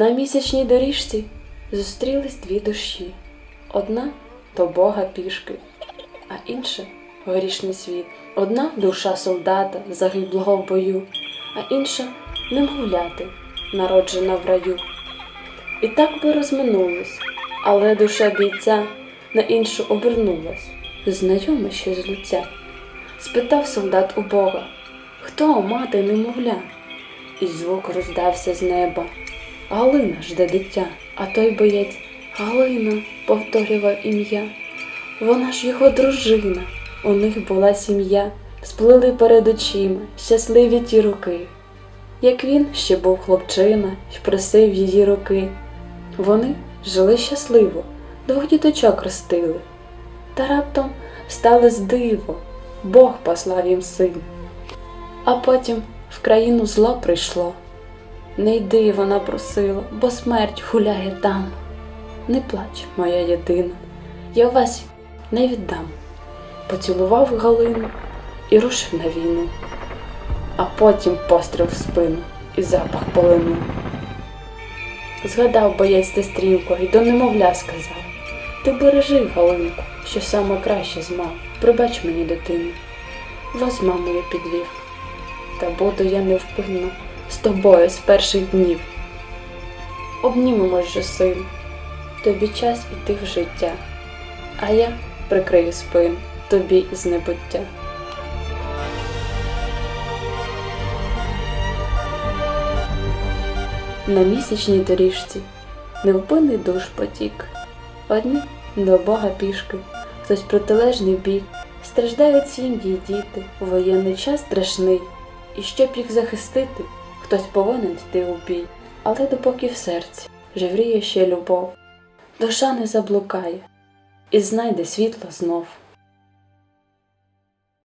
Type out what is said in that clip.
На місячній доріжці зустрілись дві душі. Одна до Бога пішки, а інша горішний світ. Одна душа солдата, загиблого в бою, а інша немовляти, народжена в раю. І так би розминулись, але душа бійця на іншу обернулась, знайоме ще з лиця. Спитав солдат у Бога, хто мати немовля? І звук роздався з неба. Галина жде дитя, а той боєць Галина повторював ім'я. Вона ж його дружина, у них була сім'я, сплили перед очима щасливі ті роки. Як він ще був хлопчина й просив її руки. Вони жили щасливо, двох діточок ростили. Та раптом сталося диво, Бог послав їм син. А потім в країну зло прийшло. Не йди, вона просила, бо смерть гуляє там. Не плач, моя єдина, я вас не віддам. Поцілував Галину і рушив на війну, а потім постріл в спину і запах полину. Згадав боєць те стрімко і до немовля сказав Ти бережи, Галинку, що саме краще змав, прибач мені дитину. Вас, мамою, підвів, та буду я невпинно з тобою з перших днів. Обнімемо же син, тобі час іти в життя, а я прикрию спину тобі із небуття. На місячній доріжці невпинний душ потік. Одні до Бога пішки, хтось протилежний бік, страждають сім'ї й діти, воєнний час страшний, і щоб їх захистити, хтось повинен йти у бій. Але допоки в серці живріє ще любов, душа не заблукає і знайде світло знов.